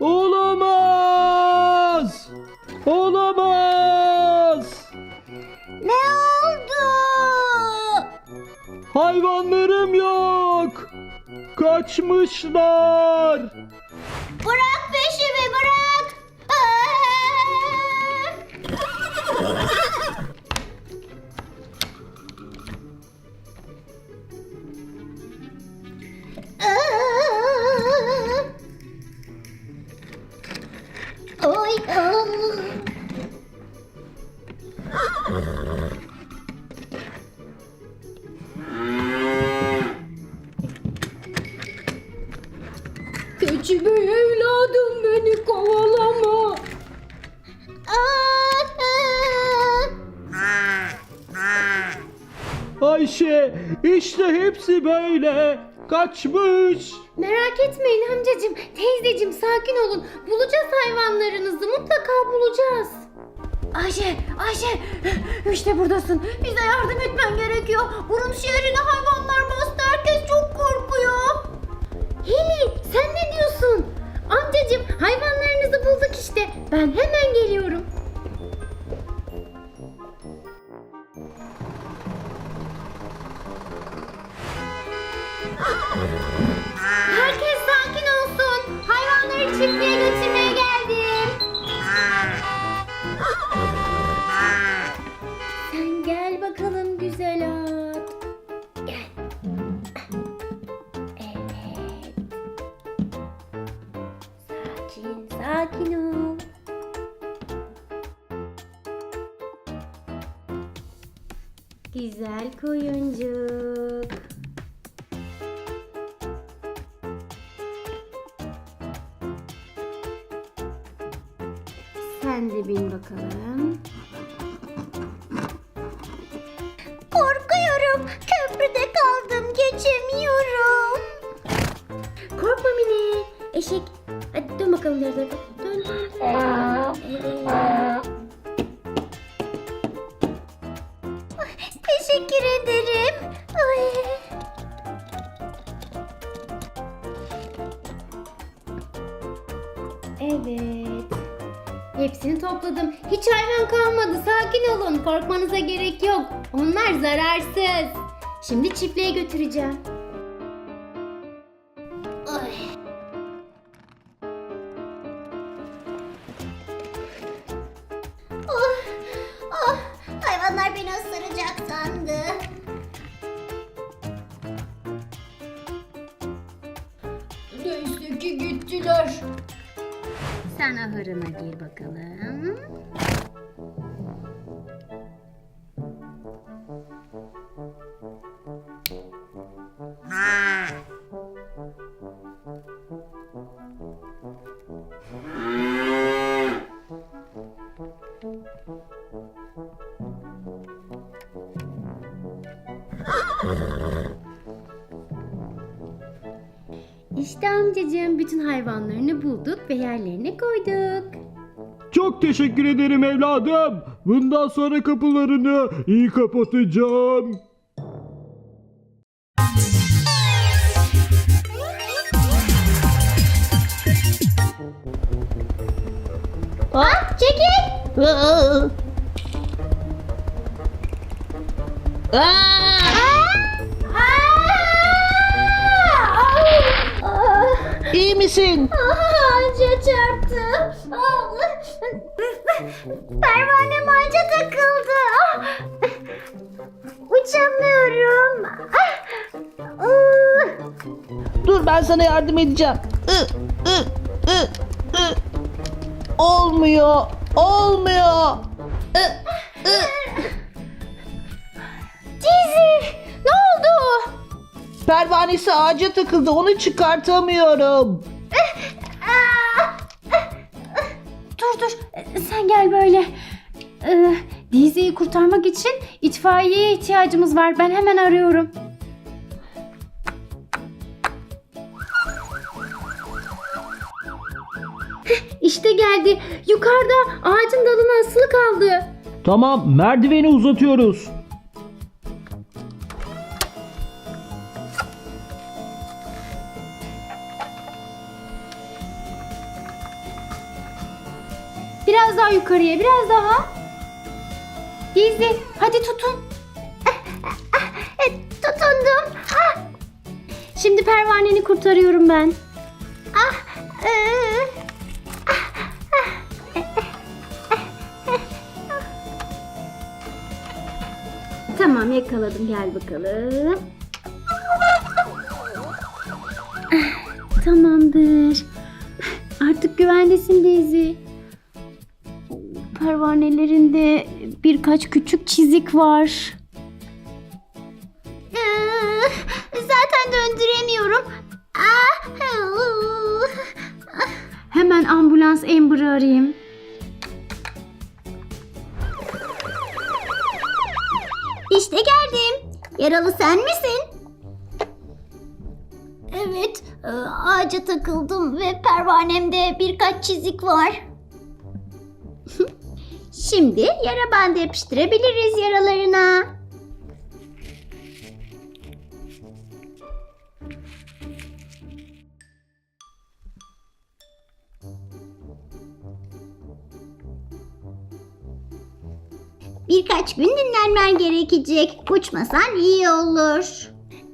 Olamaz! Olamaz! Ne oldu? Hayvanlarım yok! Kaçmışlar! Oy. Keçi bey evladım beni kovalama. Ayşe işte hepsi böyle kaçmış. Merak etmeyin amcacığım, teyzeciğim sakin olun. Bulacağız hayvanlarınızı mutlaka bulacağız. Ayşe, Ayşe işte buradasın. Bize yardım etmen gerekiyor. Bunun şehrine hayvanlar bastı. Herkes çok korkuyor. Heli sen ne diyorsun? Amcacığım hayvanlarınızı bulduk işte. Ben hemen geliyorum. Herkes sakin olsun. Hayvanları çiftliğe götürmeye geldim. Sen gel bakalım güzel at. Gel. Evet. Sakin, sakin ol. Güzel koyuncuk. Sen de bin bakalım. Korkuyorum. Köprüde kaldım. Geçemiyorum. Korkma Mine. Eşek. Hadi dön bakalım tarafa. Dön dön dön. Korkmanıza gerek yok. Onlar zararsız. Şimdi çiftliğe götüreceğim. Ay. Oh, oh, hayvanlar beni ısıracak sandı. Gittiler. Sen ahırına gir bakalım. İşte amcacığım bütün hayvanlarını bulduk ve yerlerine koyduk. Çok teşekkür ederim evladım. Bundan sonra kapılarını iyi kapatacağım. Ah, çekil. İyi misin? Ağaca çarptı. Pervanem ağaca takıldı. Uçamıyorum. Dur ben sana yardım edeceğim. Olmuyor. Olmuyor. Dizi? Pervanesi ağaca takıldı. Onu çıkartamıyorum. Dur dur sen gel böyle. Ee, Dizi'yi kurtarmak için itfaiyeye ihtiyacımız var. Ben hemen arıyorum. İşte geldi. Yukarıda ağacın dalına asılı kaldı. Tamam merdiveni uzatıyoruz. Yukarıya, biraz daha. Dizi, hadi tutun. E, tutundum. Ah, Şimdi pervaneni kurtarıyorum ben. ah, ee. Tamam yakaladım gel bakalım. Tamamdır. Artık güvendesin Daisy. Pervanelerinde birkaç küçük çizik var. Zaten döndüremiyorum. Hemen ambulans Amber'ı arayayım. İşte geldim. Yaralı sen misin? Evet, e, ağaca takıldım ve pervanemde birkaç çizik var. Şimdi yara bandı yapıştırabiliriz yaralarına. Birkaç gün dinlenmen gerekecek. Uçmasan iyi olur.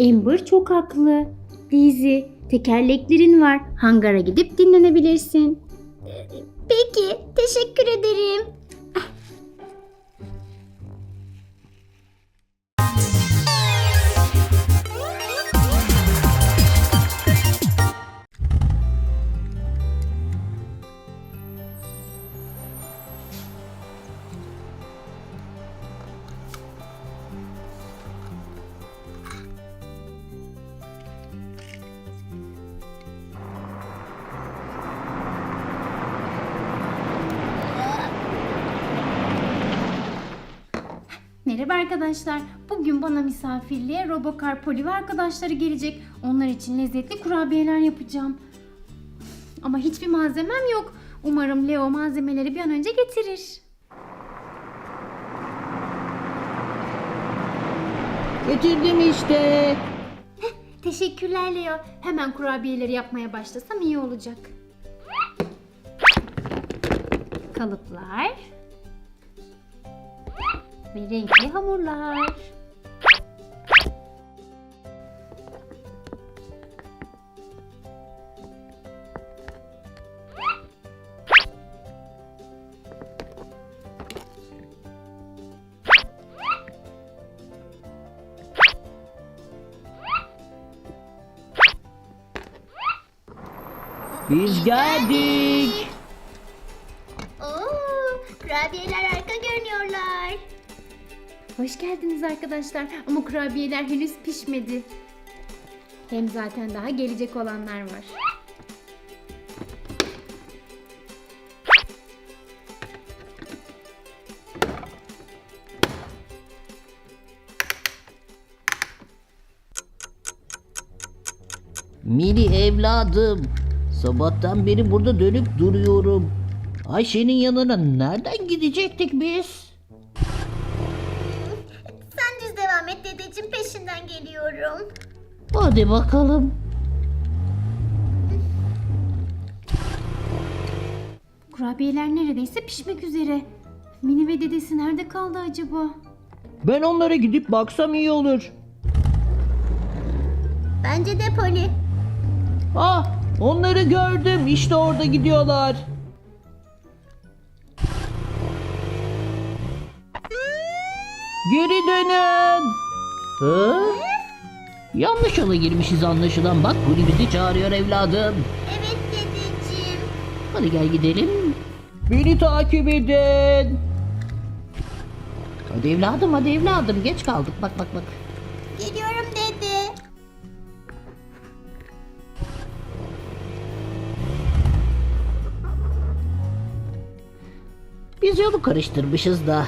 Amber çok haklı. Daisy, tekerleklerin var. Hangara gidip dinlenebilirsin. Peki, teşekkür ederim. Merhaba arkadaşlar. Bugün bana misafirliğe Robocar Poli ve arkadaşları gelecek. Onlar için lezzetli kurabiyeler yapacağım. Ama hiçbir malzemem yok. Umarım Leo malzemeleri bir an önce getirir. Getirdim işte. Teşekkürler Leo. Hemen kurabiyeleri yapmaya başlasam iyi olacak. Kalıplar. Ve renkli hamurlar. Biz geldik. Oo, kurabiyeler harika görünüyorlar. Hoş geldiniz arkadaşlar. Ama kurabiyeler henüz pişmedi. Hem zaten daha gelecek olanlar var. Mini evladım. Sabahtan beri burada dönüp duruyorum. Ayşe'nin yanına nereden gidecektik biz? Geliyorum. Hadi bakalım. Kurabiyeler neredeyse pişmek üzere. Mini ve dedesi nerede kaldı acaba? Ben onlara gidip baksam iyi olur. Bence de Poli. Ah, onları gördüm. İşte orada gidiyorlar. Geri dönün. Hı? Yanlış yola girmişiz anlaşılan. Bak Guli bizi çağırıyor evladım. Evet dedeciğim. Hadi gel gidelim. Beni takip edin. Hadi evladım hadi evladım geç kaldık bak bak bak. Geliyorum dede. Biz yolu karıştırmışız da.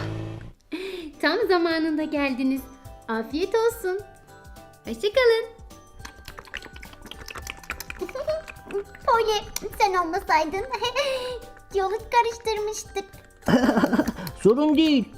Tam zamanında geldiniz. Afiyet olsun. Hoşçakalın. Poli sen olmasaydın yolu karıştırmıştık. Sorun değil.